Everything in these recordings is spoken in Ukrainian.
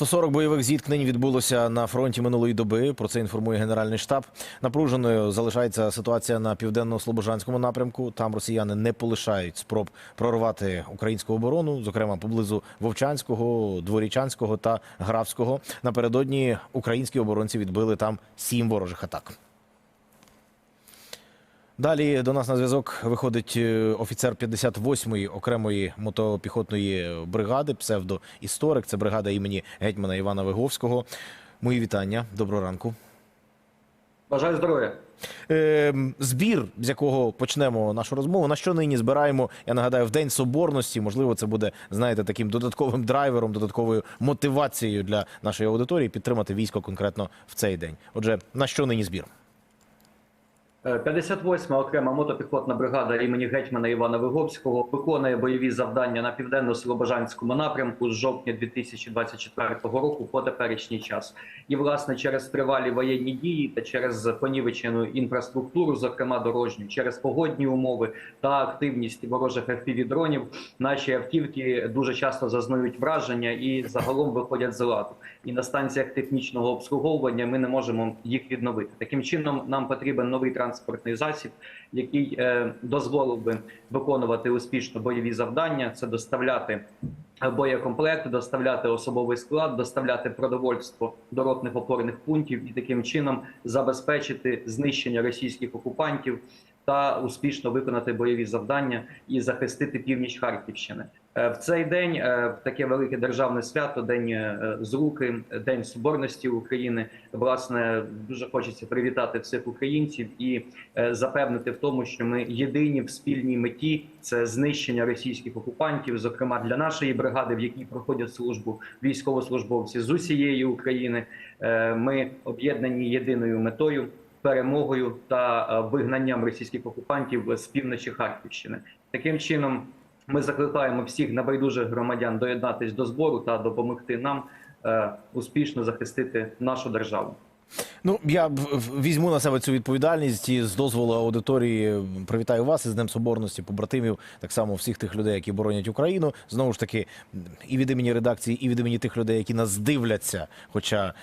140 бойових зіткнень відбулося на фронті минулої доби. Про це інформує Генеральний штаб. Напруженою залишається ситуація на південно-слобожанському напрямку. Там росіяни не полишають спроб прорвати українську оборону, зокрема поблизу Вовчанського, Дворічанського та Графського. Напередодні українські оборонці відбили там сім ворожих атак. Далі до нас на зв'язок виходить е, офіцер 58-ї окремої мотопіхотної бригади, псевдоісторик. Це бригада імені гетьмана Івана Виговського. Мої вітання. Доброго ранку. Бажаю здоров'я. Е, збір, з якого почнемо нашу розмову. На що нині збираємо? Я нагадаю, в день соборності. Можливо, це буде знаєте таким додатковим драйвером, додатковою мотивацією для нашої аудиторії підтримати військо конкретно в цей день. Отже, на що нині збір? Е, 58-ма окрема мотопіхотна бригада імені гетьмана Івана Виговського виконує бойові завдання на південно-слобожанському напрямку з жовтня 2024 року по теперішній час. І власне через тривалі воєнні дії та через понівечену інфраструктуру, зокрема дорожню, через погодні умови та активність ворожих FPV-дронів, наші автівки дуже часто зазнають враження і загалом виходять з ладу. І на станціях технічного обслуговування ми не можемо їх відновити. Таким чином, нам потрібен новий транспортний засіб, який е, дозволив би виконувати успішно бойові завдання. Це доставляти боєкомплект, доставляти особовий склад, доставляти продовольство до ротних опорних пунктів і таким чином забезпечити знищення російських окупантів та успішно виконати бойові завдання і захистити північ Харківщини. Е, В цей день е, в таке велике державне свято, день е, зруки, день соборності України. Власне, дуже хочеться привітати всіх українців і е, запевнити в тому, що ми єдині в спільній меті це знищення російських окупантів, зокрема для нашої бригади, в якій проходять службу військовослужбовці з усієї України. Е, Ми об'єднані єдиною метою. Перемогою та е, вигнанням російських окупантів з півночі Харківщини таким чином ми закликаємо всіх небайдужих громадян доєднатись до збору та допомогти нам е, успішно захистити нашу державу. Ну, я візьму на себе цю відповідальність і з дозволу аудиторії привітаю вас із Днем Соборності, побратимів, так само всіх тих людей, які боронять Україну. Знову ж таки, і від імені редакції, і від імені тих людей, які нас дивляться. Хоча,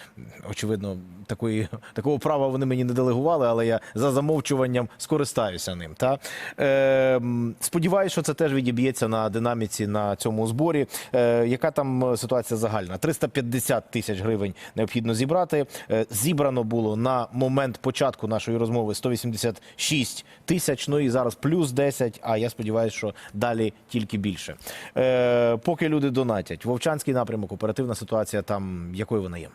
очевидно, такої, такого права вони мені не делегували, але я за замовчуванням скористаюся ним. Та? Е, м, сподіваюсь, що це теж відіб'ється на динаміці на цьому зборі. Е, яка там ситуація загальна? 350 тисяч гривень необхідно зібрати. Е, зібрано було на момент початку нашої розмови 186 тисяч. Ну і зараз плюс 10, А я сподіваюся, що далі тільки більше. Е, поки люди донатять, Вовчанський напрямок, оперативна ситуація там якою вона є?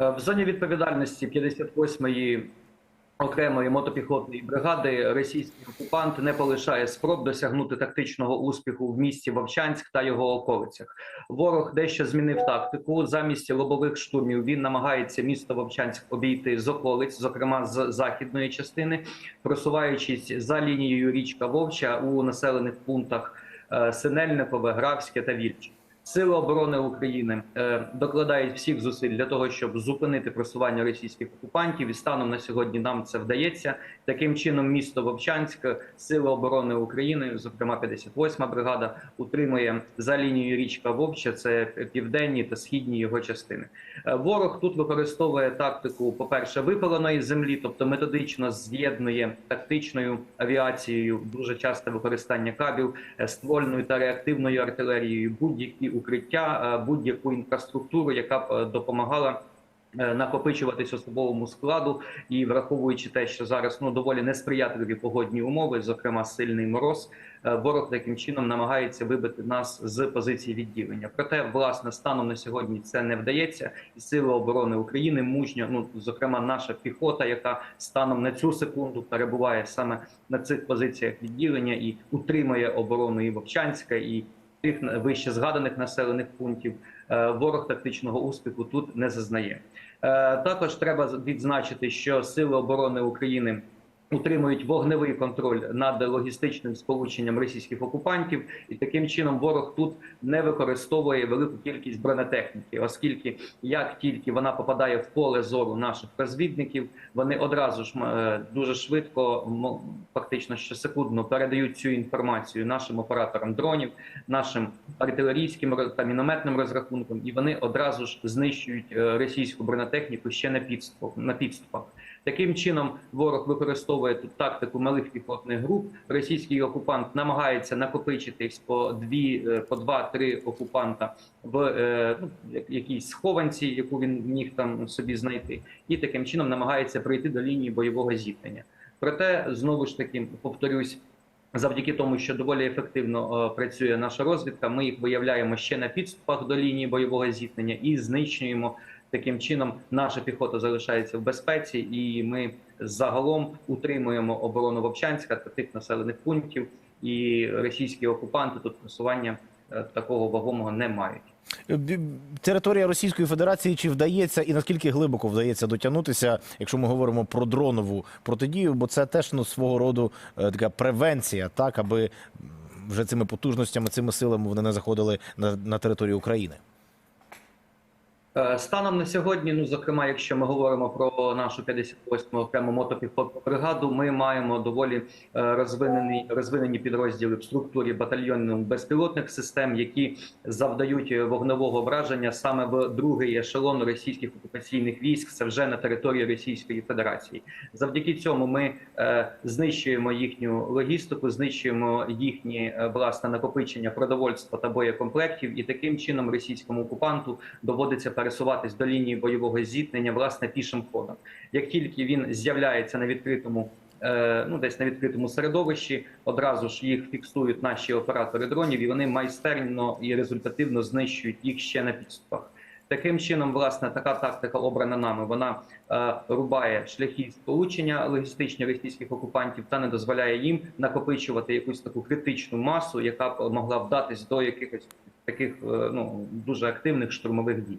Е, В зоні відповідальності 58-ї окремої мотопіхотної бригади російський окупант не полишає спроб досягнути тактичного успіху в місті Вовчанськ та його околицях. Ворог дещо змінив тактику. Замість лобових штурмів він намагається місто Вовчанськ обійти з околиць, зокрема з західної частини, просуваючись за лінією річка Вовча у населених пунктах е, Синельникове, Графське та Вільче. Сили оборони України е, докладають всіх зусиль для того, щоб зупинити просування російських окупантів, і станом на сьогодні нам це вдається. Таким чином, місто Вовчанськ, сили оборони України, зокрема 58-ма бригада, утримує за лінією річка Вовча. Це південні та східні його частини. Е, Ворог тут використовує тактику, по перше, випаленої землі, тобто методично з'єднує тактичною авіацією, дуже часте використання кабів, е, ствольною та реактивною артилерією, будь-які укриття, е, будь-яку інфраструктуру, яка б е, допомагала. е, Накопичуватись особовому складу і враховуючи те, що зараз ну доволі несприятливі погодні умови, зокрема сильний мороз, ворог таким чином намагається вибити нас з позиції відділення. Проте, власне, станом на сьогодні це не вдається, і сили оборони України мужньо, ну зокрема, наша піхота, яка станом на цю секунду перебуває саме на цих позиціях відділення і утримує оборону і Вовчанська і вище згаданих населених пунктів. Е, Ворог тактичного успіху тут не зазнає. Е, Також треба відзначити, що сили оборони України утримують вогневий контроль над логістичним сполученням російських окупантів, і таким чином ворог тут не використовує велику кількість бронетехніки, оскільки як тільки вона попадає в поле зору наших розвідників, вони одразу ж е, дуже швидко, фактично щосекундно, передають цю інформацію нашим операторам дронів, нашим артилерійським та мінометним розрахункам, і вони одразу ж знищують е, російську бронетехніку ще на підступах. Таким чином, ворог використовує тут тактику малих піхотних груп. Російський окупант намагається накопичитись по дві, е, по два-три окупанта в е, ну, якійсь схованці, яку він міг там собі знайти, і таким чином намагається прийти до лінії бойового зіткнення. Проте знову ж таки повторюсь. Завдяки тому, що доволі ефективно е, працює наша розвідка, ми їх виявляємо ще на підступах до лінії бойового зіткнення і знищуємо таким чином. Наша піхота залишається в безпеці, і ми загалом утримуємо оборону Вовчанська та тих населених пунктів. І російські окупанти тут просування е, такого вагомого не мають. Е, Територія Російської Федерації чи вдається і наскільки глибоко вдається дотягнутися, якщо ми говоримо про дронову протидію, бо це теж ну, свого роду е, така превенція, так аби вже цими потужностями, цими силами вони не заходили на, на територію України. Е, Станом на сьогодні, ну зокрема, якщо ми говоримо про нашу 58-му окрему мотопіхотну бригаду, ми маємо доволі е, розвинені розвинені підрозділи в структурі батальйону безпілотних систем, які завдають вогневого враження саме в другий ешелон російських окупаційних військ. Це вже на території Російської Федерації. Завдяки цьому ми е, знищуємо їхню логістику, знищуємо їхні е, власне накопичення продовольства та боєкомплектів, і таким чином російському окупанту доводиться пересуватись до лінії бойового зіткнення власне пішим ходом. Як тільки він з'являється на відкритому. е, Ну, десь на відкритому середовищі одразу ж їх фіксують наші оператори дронів, і вони майстерно і результативно знищують їх ще на підступах. Таким чином, власне, така тактика обрана нами. Вона е, рубає шляхи сполучення логістичні російських окупантів та не дозволяє їм накопичувати якусь таку критичну масу, яка б могла вдатись до якихось таких е, ну дуже активних штурмових дій.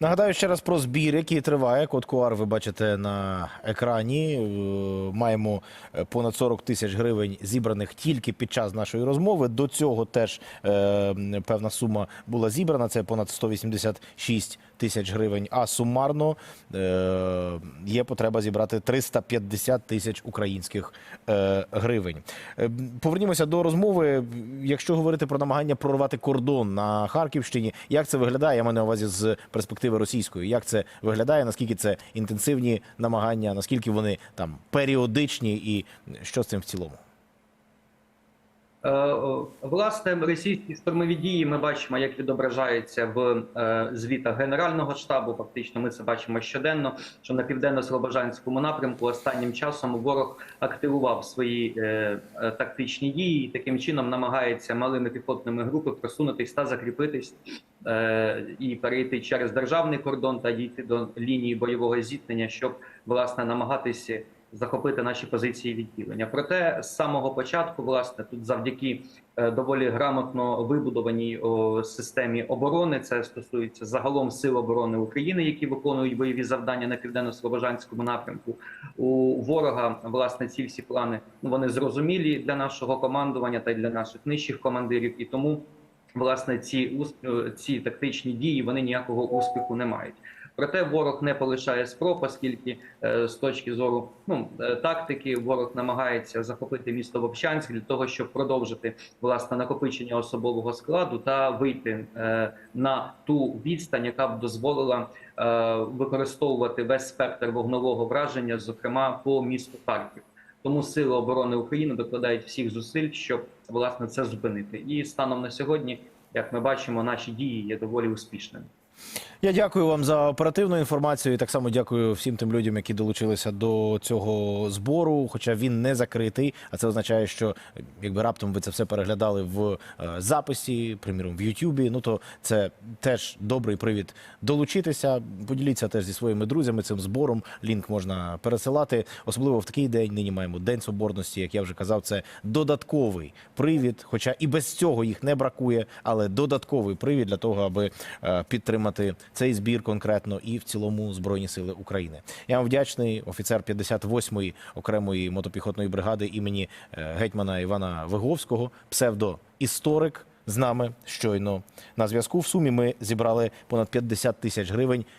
Нагадаю ще раз про збір, який триває. Код QR ви бачите на екрані. Е, Маємо е, понад 40 тисяч гривень зібраних тільки під час нашої розмови. До цього теж е, певна сума була зібрана. Це понад 186 тисяч гривень. А сумарно є потреба зібрати 350 тисяч українських гривень. Повернімося до розмови. Якщо говорити про намагання прорвати кордон на Харківщині, як це виглядає? Я маю на увазі з перспективи російської. Як це виглядає? Наскільки це інтенсивні намагання? Наскільки вони там періодичні, і що з цим в цілому? Е, Власне, російські штурмові дії ми бачимо, як відображаються в е, звітах Генерального штабу. Фактично, ми це бачимо щоденно. Що на південно-слобожанському напрямку останнім часом ворог активував свої е, тактичні дії і таким чином намагається малими піхотними групами просунутись та закріпитись і перейти через державний кордон та дійти до лінії бойового зіткнення, щоб власне намагатися захопити наші позиції відділення. Проте з самого початку, власне, тут завдяки е, доволі грамотно вибудованій системі оборони, це стосується загалом сил оборони України, які виконують бойові завдання на південно-слобожанському напрямку. У ворога власне ці всі плани ну, вони зрозумілі для нашого командування та й для наших нижчих командирів, і тому власне ці ці тактичні дії вони ніякого успіху не мають. Проте ворог не полишає спроб, оскільки е, з точки зору ну е, тактики ворог намагається захопити місто Вовчанськ для того, щоб продовжити власне накопичення особового складу та вийти е, на ту відстань, яка б дозволила використовувати весь спектр вогнового враження, зокрема по місту Харків. Тому сили оборони України докладають всіх зусиль, щоб власне це зупинити. І станом на сьогодні, як ми бачимо, наші дії є доволі успішними. Я дякую вам за оперативну інформацію. І так само дякую всім тим людям, які долучилися до цього збору. Хоча він не закритий, а це означає, що якби раптом ви це все переглядали в е, записі, приміром в Ютубі. Ну то це теж добрий привід долучитися. Поділіться теж зі своїми друзями цим збором. Лінк можна пересилати. Особливо в такий день. Нині маємо день соборності. Як я вже казав, це додатковий привід. Хоча і без цього їх не бракує, але додатковий привід для того, аби е, підтримати цей збір конкретно і в цілому збройні сили України. Я вам вдячний, офіцер 58-ї окремої мотопіхотної бригади імені е, гетьмана Івана Виговського, псевдоісторик. З нами щойно на зв'язку в сумі ми зібрали понад 50 тисяч гривень